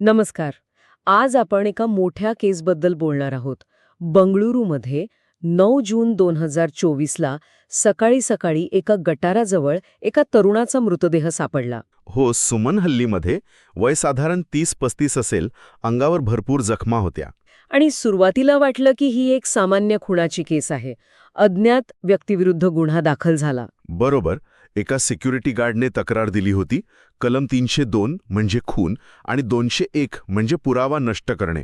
नमस्कार. आज आपण एका मोठ्या केसबद्दल बोलणार आहोत. बंगळुरूमध्ये नऊ जून दोन हजार चोवीसला सकाळी सकाळी एका गटाराजवळ एका तरुणाचा मृतदेह सापडला. हो सुमन हल्लीमध्ये वय साधारण तीस पस्तीस असेल अंगावर भरपूर जखमा होत्या. आणि सुरुवातीला वाटलं की ही एक सामान्य खुणाची केस आहे. अज्ञात व्यक्तीविरुद्ध गुन्हा दाखल झाला. बरोबर. एका सिक्युरिटी गार्डने तक्रार दिली होती कलम तीनशे दोन म्हणजे खून आणि दोनशे एक म्हणजे पुरावा नष्ट करणे.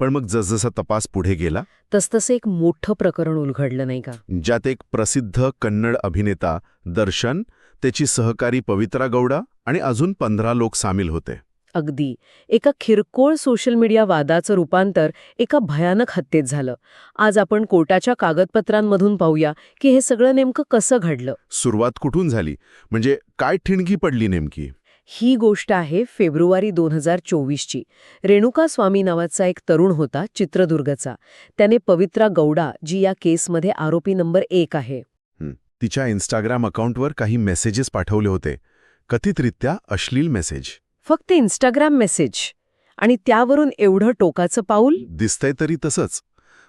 पण मग जसजसा तपास पुढे गेला तसतसं एक मोठं प्रकरण उलगडलं नाही का? ज्यात एक प्रसिद्ध कन्नड अभिनेता दर्शन त्याची सहकारी पवित्रा गौडा आणि अजून पंधरा लोक सामील होते. अगदी. एका किरकोळ सोशल मीडिया वादाचं रूपांतर एका भयानक हत्येत झालं. आज आपण कोर्टाच्या कागदपत्रांमधून पाहूया की हे सगळं नेमकं कसं घडलं. सुरुवात कुठून झाली? म्हणजे काय ठिणगी पडली नेमकी? ही गोष्ट आहे फेब्रुवारी दोन हजार चोवीसची. रेणुका स्वामी नावाचा एक तरुण होता चित्रदुर्गचा. त्याने पवित्रा गौडा जी या केसमध्ये आरोपी नंबर एक आहे. तिच्या इन्स्टाग्राम अकाउंटवर काही मेसेजेस पाठवले होते. कथितरित्या अश्लील मेसेज. फक्त इंस्टाग्राम मेसेज आणि त्यावरून एवढं टोकाचं पाऊल? दिसतंय तरी तसंच.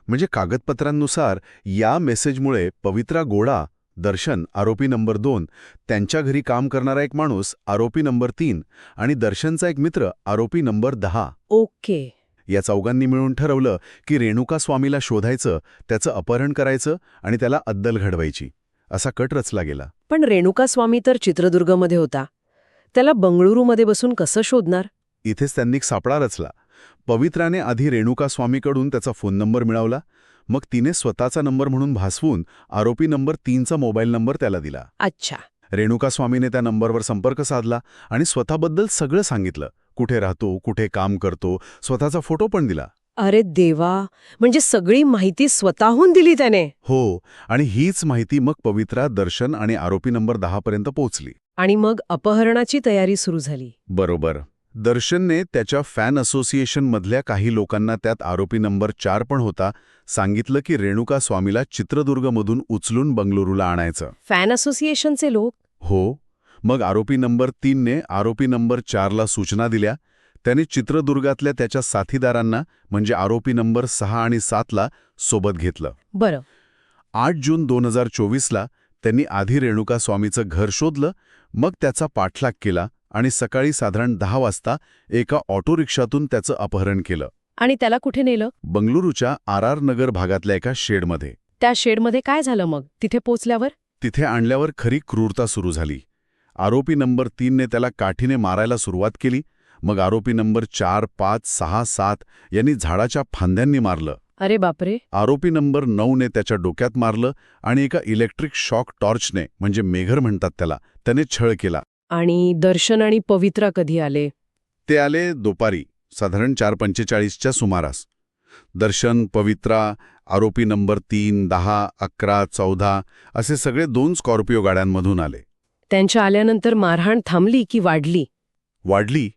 म्हणजे कागदपत्रांनुसार या मेसेजमुळे पवित्रा गोडा दर्शन आरोपी नंबर दोन त्यांच्या घरी काम करणारा एक माणूस आरोपी नंबर तीन आणि दर्शनचा एक मित्र आरोपी नंबर दहा. ओके. या चौघांनी मिळून ठरवलं की रेणुका स्वामीला शोधायचं त्याचं अपहरण करायचं आणि त्याला अद्दल घडवायची. असा कट रचला गेला. पण रेणुका स्वामी तर चित्रदुर्गमध्ये होता. त्याला बंगळुरूमध्ये बसून कसं शोधणार? इथेच त्यांनी एक सापळा रचला. पवित्राने आधी रेणुका स्वामीकडून त्याचा फोन नंबर मिळवला. मग तिने स्वतःचा नंबर म्हणून भासवून आरोपी नंबर तीनचा मोबाईल नंबर त्याला दिला. अच्छा. रेणुका स्वामीने त्या नंबरवर संपर्क साधला आणि स्वतःबद्दल सगळं सांगितलं. कुठे राहतो कुठे काम करतो स्वतःचा फोटो पण दिला. अरे देवा! म्हणजे सगळी माहिती स्वतःहून दिली त्याने? हो आणि हीच माहिती मग पवित्रा दर्शन आणि आरोपी नंबर दहापर्यंत पोहोचली. आणि मग अपहरणाची तयारी सुरू झाली. बरोबर. दर्शनने त्याच्या फॅन असोसिएशनमधल्या काही लोकांना त्यात आरोपी नंबर चार पण होता सांगितलं की रेणुका स्वामीला चित्रदुर्गमधून उचलून बंगळुरूला आणायचं. फॅन असोसिएशनचे लोक? हो. मग आरोपी नंबर तीनने आरोपी नंबर चारला सूचना दिल्या. त्याने चित्रदुर्गातल्या त्याच्या साथीदारांना म्हणजे आरोपी नंबर सहा आणि सातला सोबत घेतलं. बरं. आठ जून दोन हजार चोवीसला त्यांनी आधी रेणुका स्वामीचं घर शोधलं मग त्याचा पाठलाग केला आणि सकाळी साधारण दहा वाजता एका ऑटो रिक्षातून त्याचं अपहरण केलं. आणि त्याला कुठे नेलं? बंगळुरूच्या आर आर नगर भागातल्या एका शेडमध्ये. त्या शेडमध्ये काय झालं मग? तिथे पोचल्यावर? तिथे आणल्यावर खरी क्रूरता सुरू झाली. आरोपी नंबर तीनने त्याला काठीने मारायला सुरुवात केली. मग आरोपी नंबर चार पाच सहा सात यांनी झाडाच्या फांद्यांनी मारलं. अरे बापरे. आरोपी नंबर नऊने त्याच्या डोक्यात मारलं आणि एका इलेक्ट्रिक शॉक टॉर्चने म्हणजे मेघर म्हणतात त्याला त्याने छळ केला. आणि दर्शन आणि पवित्रा कधी आले? ते आले दुपारी साधारण चार पंचेचाळीसच्या सुमारास. दर्शन पवित्रा आरोपी नंबर तीन दहा अकरा चौदा असे सगळे दोन स्कॉर्पिओ गाड्यांमधून आले. त्यांच्या आल्यानंतर मारहाण थांबली की वाढली? वाढली.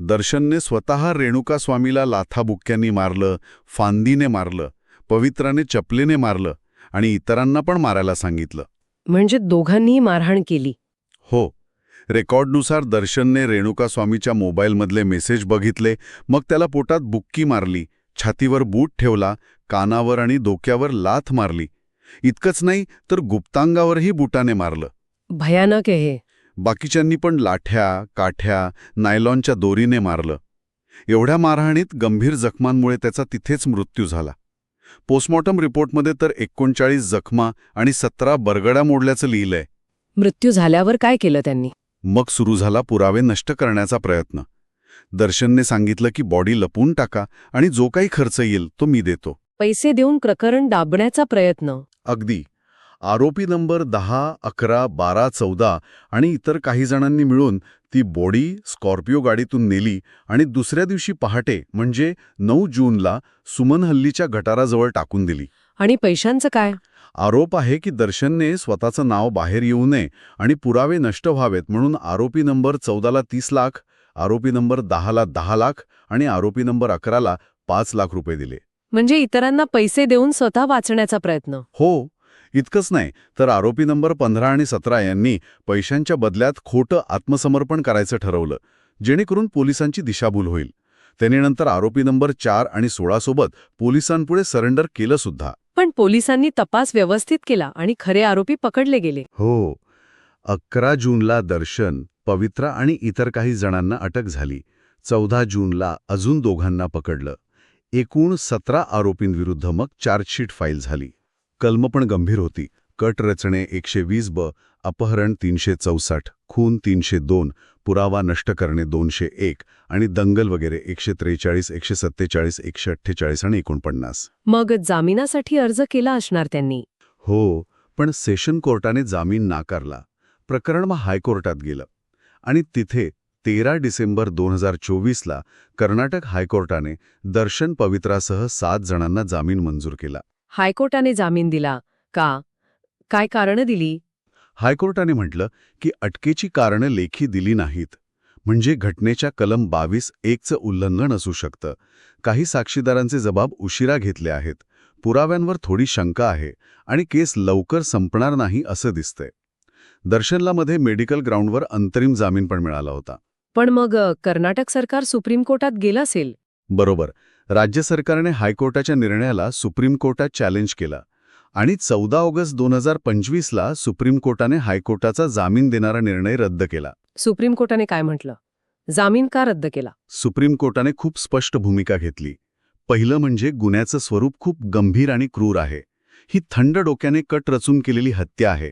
दर्शनने स्वतः रेणुका स्वामीला लाथाबुक्क्यांनी मारलं फांदीने मारलं पवित्राने चपलेने मारलं आणि इतरांना पण मारायला सांगितलं. म्हणजे दोघांनीही मारहाण केली. हो. रेकॉर्डनुसार दर्शनने रेणुका स्वामीच्या मोबाईलमधले मेसेज बघितले मग त्याला पोटात बुक्की मारली छातीवर बूट ठेवला कानावर आणि डोक्यावर लाथ मारली. इतकंच नाही तर गुप्तांगावरही बुटाने मारलं. भयानक आहे हे. बाकीच्यांनी पण लाठ्या काठ्या नायलॉनच्या दोरीने मारलं. एवढ्या मारहाणीत गंभीर जखमांमुळे त्याचा तिथेच मृत्यू झाला. पोस्टमॉर्टम रिपोर्टमध्ये तर एकोणचाळीस जखमा आणि सतरा बरगड्या मोडल्याचं लिहिलंय. मृत्यू झाल्यावर काय केलं त्यांनी? मग सुरू झाला पुरावे नष्ट करण्याचा प्रयत्न. दर्शनने सांगितलं की बॉडी लपून टाका आणि जो काही खर्च येईल तो मी देतो. पैसे देऊन प्रकरण दाबण्याचा प्रयत्न. अगदी. आरोपी नंबर दहा अकरा बारा चौदा आणि इतर काही जणांनी मिळून ती बॉडी स्कॉर्पिओ गाडीतून नेली आणि दुसऱ्या दिवशी पहाटे म्हणजे नऊ जूनला सुमन हल्लीच्या गटाराजवळ टाकून दिली. आणि पैशांचं काय? आरोप आहे की दर्शनने स्वतःचं नाव बाहेर येऊ नये आणि पुरावे नष्ट व्हावेत म्हणून आरोपी नंबर चौदाला तीस लाख आरोपी नंबर दहाला दहा लाख आणि आरोपी नंबर अकराला पाच लाख रुपये दिले. म्हणजे इतरांना पैसे देऊन स्वतः वाचण्याचा प्रयत्न. हो इतकंच नाही तर आरोपी नंबर पंधरा आणि सतरा यांनी पैशांच्या बदल्यात खोटं आत्मसमर्पण करायचं ठरवलं जेणेकरून पोलिसांची दिशाभूल होईल. त्याने नंतर आरोपी नंबर चार आणि सोळा सोबत पोलिसांपुढे सरेंडर केलं सुद्धा. पण पोलिसांनी तपास व्यवस्थित केला आणि खरे आरोपी पकडले गेले. हो अकरा जूनला दर्शन पवित्रा आणि इतर काही जणांना अटक झाली. चौदा जूनला अजून दोघांना पकडलं. एकूण सतरा आरोपींविरुद्ध मग चार्जशीट फाईल झाली. कलम पण गंभीर होती. कट रचणे एकशे वीस ब अपहरण तीनशे चौसष्ट खून तीनशे दोन पुरावा नष्ट करणे दोनशे एक आणि दंगल वगैरे एकशे त्रेचाळीस एकशे सत्तेचाळीस एकशे अठ्ठेचाळीस आणि एकोणपन्नास. मग जामिनासाठी अर्ज केला असणार त्यांनी? हो पण सेशन कोर्टाने जामीन नाकारला. प्रकरण मग हायकोर्टात गेलं. आणि तिथे तेरा डिसेंबर दोन हजार चोवीसला कर्नाटक हायकोर्टाने दर्शन पवित्रासह सात जणांना जामीन मंजूर केला. हायकोर्टाने जामीन दिला. का? काय कारणं दिली? हायकोर्टाने म्हटलं की अटकेची कारणं लेखी दिली नाहीत. म्हणजे घटनेच्या कलम बावीस एकचं उल्लंघन असू शकतं. काही साक्षीदारांचे जबाब उशिरा घेतले आहेत. पुराव्यांवर थोडी शंका आहे आणि केस लवकर संपणार नाही असं दिसतंय. दर्शनला मध्ये मेडिकल ग्राउंडवर अंतरिम जामीन पण मिळाला होता. पण मग कर्नाटक सरकार सुप्रीम कोर्टात गेलं असेल? बरोबर. राज्य सरकारने हायकोर्टाच्या निर्णयाला सुप्रीम कोर्टात चॅलेंज केला आणि चौदा ऑगस्ट दोन हजार पंचवीसला सुप्रीम कोर्टाने हायकोर्टाचा जामीन देणारा निर्णय रद्द केला. सुप्रीम कोर्टाने काय म्हटलं? जामीन का रद्द केला? सुप्रीम कोर्टाने खूप स्पष्ट भूमिका घेतली. पहिलं म्हणजे गुन्ह्याचं स्वरूप खूप गंभीर आणि क्रूर आहे. ही थंड डोक्याने कट रचून केलेली हत्या आहे.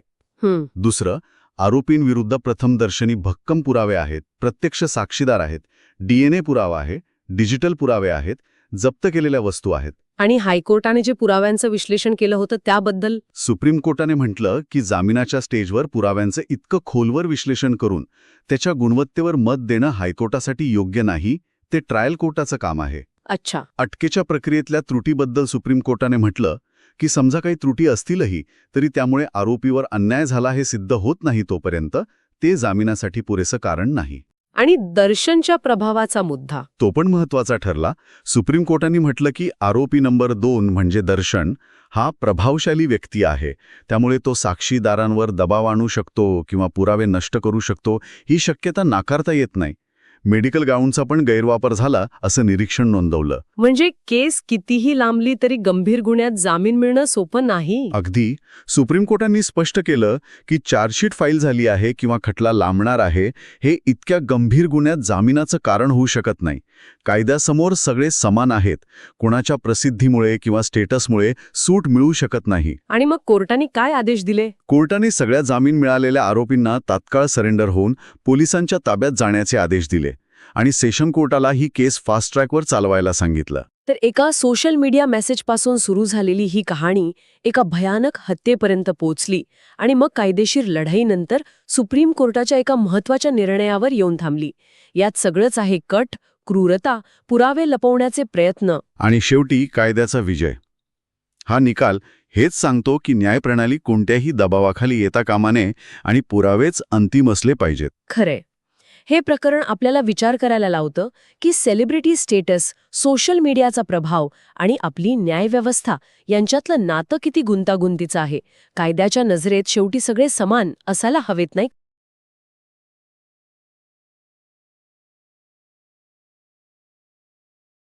दुसरं आरोपींविरुद्ध प्रथमदर्शनी भक्कम पुरावे आहेत प्रत्यक्ष साक्षीदार आहेत डीएनए पुरावा आहे डिजिटल पुरावे आहेत जप्त केलेल्या वस्तू आहेत. आणि हायकोर्टाने जे पुराव्यांचं विश्लेषण केलं होतं त्याबद्दल? सुप्रीम कोर्टाने म्हटलं की जामिनाच्या स्टेजवर पुराव्यांचं इतकं खोलवर विश्लेषण करून त्याच्या गुणवत्तेवर मत देणं हायकोर्टासाठी योग्य नाही ते ट्रायल कोर्टाचं काम आहे. अच्छा. अटकेच्या प्रक्रियेतल्या त्रुटीबद्दल सुप्रीम कोर्टाने म्हटलं की समजा काही त्रुटी असतीलही तरी त्यामुळे आरोपीवर अन्याय झाला हे सिद्ध होत नाही तोपर्यंत ते जामिनासाठी पुरेसं कारण नाही. आणि दर्शनच्या प्रभावाचा मुद्दा. तो पण महत्त्वाचा ठरला. सुप्रीम कोर्टाने म्हटलं की आरोपी नंबर दोन म्हणजे दर्शन हा प्रभावशाली व्यक्ती आहे. त्यामुळे तो साक्षीदारांवर दबाव आणू शकतो किंवा पुरावे नष्ट करू शकतो ही शक्यता नाकारता येत नाही. मेडिकल ग्राउंडचा पण गैरवापर झाला असं निरीक्षण नोंदवलं. म्हणजे केस कितीही लांबली तरी गंभीर गुन्ह्यात जामीन मिळणं सोपं नाही? अगदी. सुप्रीम कोर्टांनी स्पष्ट केलं की चार्जशीट फाईल झाली आहे किंवा खटला लांबणार आहे हे इतक्या गंभीर गुन्ह्यात जामिनाचं कारण होऊ शकत नाही. कायद्यासमोर सगळे समान आहेत. कोणाच्या प्रसिद्धीमुळे किंवा स्टेटसमुळे सूट मिळू शकत नाही. आणि मग कोर्टाने काय आदेश दिले? कोर्टाने सगळ्या जामीन मिळालेल्या आरोपींना तात्काळ सरेंडर होऊन पोलिसांच्या ताब्यात जाण्याचे आदेश दिले. आणि सेशन कोर्टाला ही केस फास्ट ट्रॅकवर चालवायला सांगितलं. तर एका सोशल मीडिया मेसेजपासून सुरू झालेली ही कहाणी एका भयानक हत्येपर्यंत पोचली आणि मग कायदेशीर लढाईनंतर सुप्रीम कोर्टाच्या एका महत्त्वाच्या निर्णयावर येऊन थांबली. यात सगळंच आहे कट क्रूरता पुरावे लपवण्याचे प्रयत्न. आणि शेवटी कायद्याचा विजय. हा निकाल हेच सांगतो की न्यायप्रणाली कोणत्याही दबावाखाली येता कामा नये आणि पुरावेच अंतिम असले पाहिजेत. खरे हे प्रकरण आपल्याला विचार करायला लावतं की सेलिब्रिटी स्टेटस सोशल मीडियाचा प्रभाव आणि आपली न्यायव्यवस्था यांच्यातलं नातं किती गुंतागुंतीचं आहे. कायद्याच्या नजरेत शेवटी सगळे समान असायला हवेत नाही